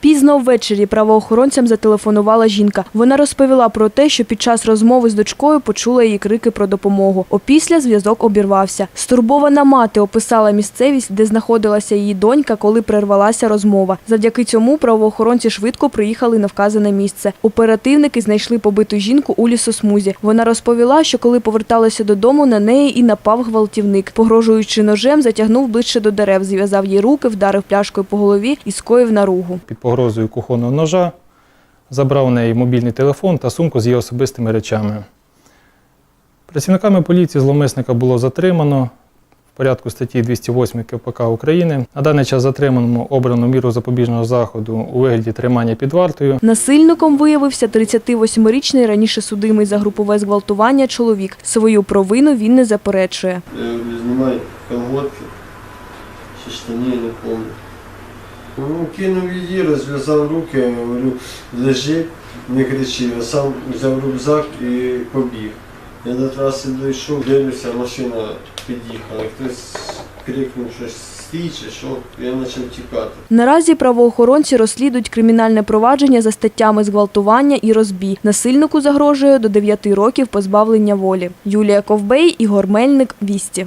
Пізно ввечері правоохоронцям зателефонувала жінка. Вона розповіла про те, що під час розмови з дочкою почула її крики про допомогу. Опісля зв'язок обірвався. Стурбована мати описала місцевість, де знаходилася її донька, коли перервалася розмова. Завдяки цьому правоохоронці швидко приїхали на вказане місце. Оперативники знайшли побиту жінку у лісосмузі. Вона розповіла, що коли поверталася додому, на неї і напав гвалтівник. Погрожуючи ножем, затягнув ближче до дерев, зв'язав їй руки, вдарив пляшкою по голові і скоїв наругу. Погрозою кухонного ножа забрав у неї мобільний телефон та сумку з її особистими речами. Працівниками поліції зловмисника було затримано в порядку статті 208 КПК України. На даний час затриманому обрано міру запобіжного заходу у вигляді тримання під вартою. Насильником виявився 38-ричний раніше судимий за групове зґвалтування чоловік. Свою провину він не заперечує. Я говорю, знімай колготки, чи штані, я не пам'ятаю. Ну, кинув її, розв'язав руки, я говорю, лежи, не кричи. Я сам взяв рюкзак і побіг. Я до траси дійшов, дивлюся, машина під'їхала. Хтось крикнув щось стій що, я почав тікати. Наразі правоохоронці розслідують кримінальне провадження за статтями зґвалтування і розбій. Насильнику загрожує до 9 років позбавлення волі. Юлія Ковбей, Ігор Мельник, Вісті.